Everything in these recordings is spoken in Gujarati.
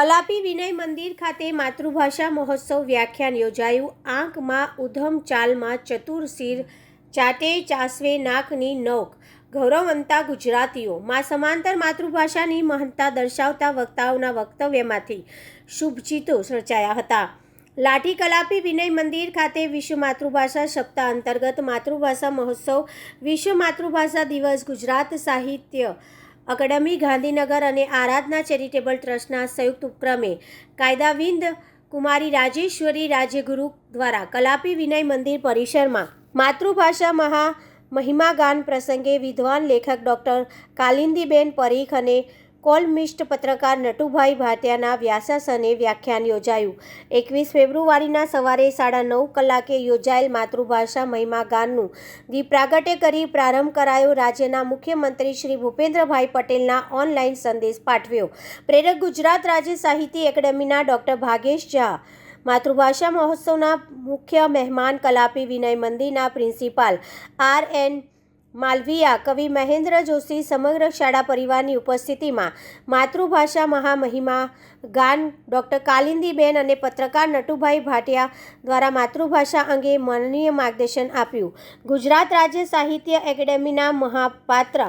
કલાપી વિનય મંદિર ખાતે માતૃભાષા મહોત્સવ વ્યાખ્યાન યોજાયું. આંખમાં ઉધમ ચાલમાં ચતુર શિર, ચાટે ચાસવે નાકની નોક. ગૌરવંતા ગુજરાતીઓ, માં સમાંતર માતૃભાષાની મહત્તા દર્શાવતા વક્તાઓના વક્તવ્યમાંથી શુભજીતો સર્જાયા હતા. લાઠી કલાપી વિનય મંદિર ખાતે વિશ્વ માતૃભાષા સપ્તાહ અંતર્ગત માતૃભાષા મહોત્સવ, વિશ્વ માતૃભાષા દિવસ ગુજરાત સાહિત્ય અકાદમી, ગાંધીનગર અને આરાધના ચેરિટેબલ ટ્રસ્ટના સંયુક્ત ઉપક્રમે કાયદાવિંદ કુમારી રાજેશ્વરી રાજ્યગુરુ દ્વારા કલાપી વિનય મંદિર પરિસરમાં માતૃભાષા મહા મહિમાગાન પ્રસંગે વિદ્વાન લેખક ડૉક્ટર કાલિંદીબેન પરીખ અને કોલમિસ્ટ પત્રકાર નટુભાઈ ભાટિયાના વ્યાસાસને વ્યાખ્યાન યોજાયું. એકવીસ ફેબ્રુઆરીના સવારે સાડા નવ કલાકે યોજાયેલ માતૃભાષા મહિમા ગાનનું દીપ પ્રાગટ્ય કરી પ્રારંભ કરાયો. રાજ્યના મુખ્યમંત્રી શ્રી ભૂપેન્દ્રભાઈ પટેલના ઓનલાઈન સંદેશ પાઠવ્યો. પ્રેરક ગુજરાત રાજ્ય સાહિત્ય એકેડેમીના ડૉક્ટર ભાગેશ ઝા, માતૃભાષા મહોત્સવના મુખ્ય મહેમાન કલાપી વિનય મંદિરના પ્રિન્સિપાલ આર એન માલવિયા, કવિ મહેન્દ્ર જોશી સમગ્ર શાળા પરિવારની ઉપસ્થિતિમાં માતૃભાષા મહામહિમા ગાન ડૉક્ટર કાલિંદીબેન અને પત્રકાર નટુભાઈ ભાટિયા દ્વારા માતૃભાષા અંગે માનનીય માર્ગદર્શન આપ્યું. ગુજરાત રાજ્ય સાહિત્ય એકેડેમીના મહાપાત્ર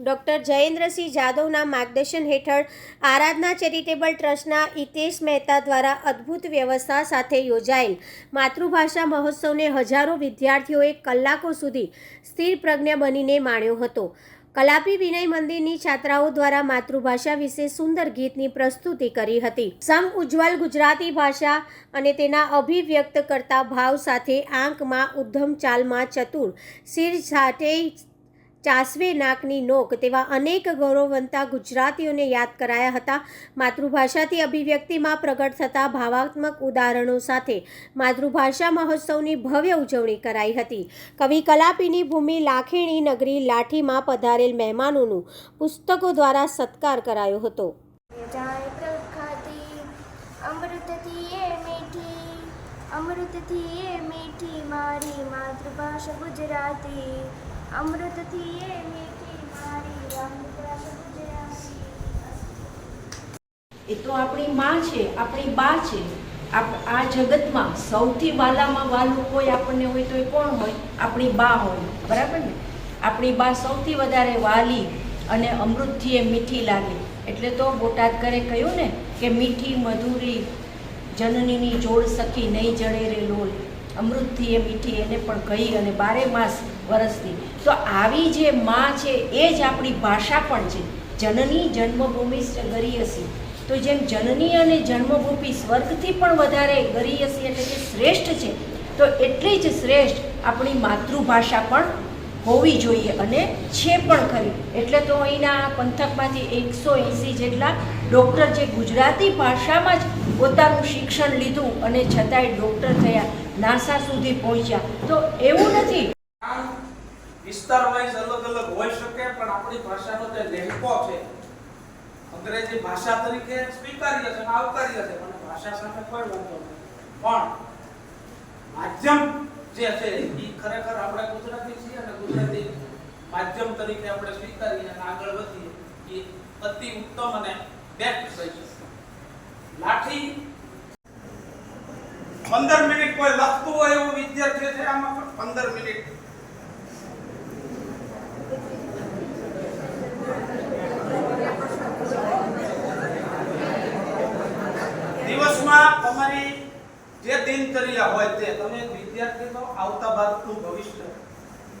ડૉક્ટર જયેન્દ્રસિંહ જાદવના માર્ગદર્શન હેઠળ આરાધના ચેરિટેબલ ટ્રસ્ટના હિતેશ મહેતા દ્વારા અદ્ભુત વ્યવસ્થા સાથે યોજાયેલ. માતૃભાષા મહોત્સવને હજારો વિદ્યાર્થીઓએ કલાકો સુધી સ્થિર પ્રજ્ઞ બનીને માણ્યો હતો. કલાપી વિનય મંદિરની છાત્રાઓ દ્વારા માતૃભાષા વિશે સુંદર ગીતની પ્રસ્તુતિ કરી હતી. સમ ઉજ્જવલ ગુજરાતી ભાષા અને તેના અભિવ્યક્ત કરતા ભાવ સાથે આંકમાં ઉદ્ધમ ચાલમાં ચતુર શિર સાથે ચાસવે નાકની નોક તેવા અનેક ગૌરવવંતા ગુજરાતીઓને યાદ કરાયા હતા. માતૃભાષાથી અભિવ્યક્તિમાં પ્રગટ થતા ભાવાત્મક ઉદાહરણો સાથે માતૃભાષા મહોત્સવની ભવ્ય ઉજવણી કરાઈ હતી. કવિ કલાપીની ભૂમિ લાખીણી નગરી લાઠીમાં પધારેલ મહેમાનોનું પુસ્તકો દ્વારા સત્કાર કરાયો હતો. અમૃતથી એ મીઠી, મારી માતૃભાષા ગુજરાતી. અમૃતથી એ એ તો આપણી માં છે, આપણી બા છે. આ જગતમાં સૌથી વાલામાં વાલું કોઈ આપણને હોય તો એ કોણ હોય? આપણી બા હોય. બરાબર ને? આપણી બા સૌથી વધારે વાલી અને અમૃતથી એ મીઠી લાગે. એટલે તો બોટાદ કરે કહ્યું ને કે મીઠી મધુરી જનનીની જોડ સખી નહીં જડે રે લોલ. અમૃતથી એ મીઠી એને પણ કહી અને બારે માસ વરસતી. તો આવી જે માં છે, એ જ આપણી ભાષા પણ છે. જનની જન્મભૂમિ ગરીયસી. તો જેમ જનની અને જન્મભૂમિ સ્વર્ગથી પણ વધારે ગરીયસી એટલે કે શ્રેષ્ઠ છે, તો એટલી જ શ્રેષ્ઠ આપણી માતૃભાષા પણ હોવી જોઈએ અને છે પણ ખરી. એટલે તો અહીંના પંથકમાંથી એકસો એંસી જેટલા ડૉક્ટર જે ગુજરાતી ભાષામાં જ પોતાનું શિક્ષણ લીધું અને છતાંય ડૉક્ટર થયા, નાસા સુધી પહોંચ્યા. તો એવું નથી. વિસ્તાર વાઇઝ અલગ અલગ હોઈ શકે, પણ આપણી ભાષાનો જે લહેકો છે, અંગ્રેજી ભાષા તરીકે સ્વીકાર્ય છે આવકાર્ય છે મને ભાષા સાથે કોઈ વાંધો નથી. પણ માધ્યમ જે છે એ ખરેખર આપણે ગુજરાતી છીએ અને ગુજરાતી માધ્યમ તરીકે આપણે સ્વીકારીને આગળ વધીએ, એ અતિ ઉત્તમ અને બેસ્ટ છે. લાઠી પંદર મિનિટ કોઈ લખતું હોય એવું વિદ્યાર્થી છે આમાં પણ પંદર મિનિટ. દિવસમાં તમારી જે દિનચર્યા હોય તે તમે એક વિદ્યાર્થી તો આવતા બાદનું ભવિષ્ય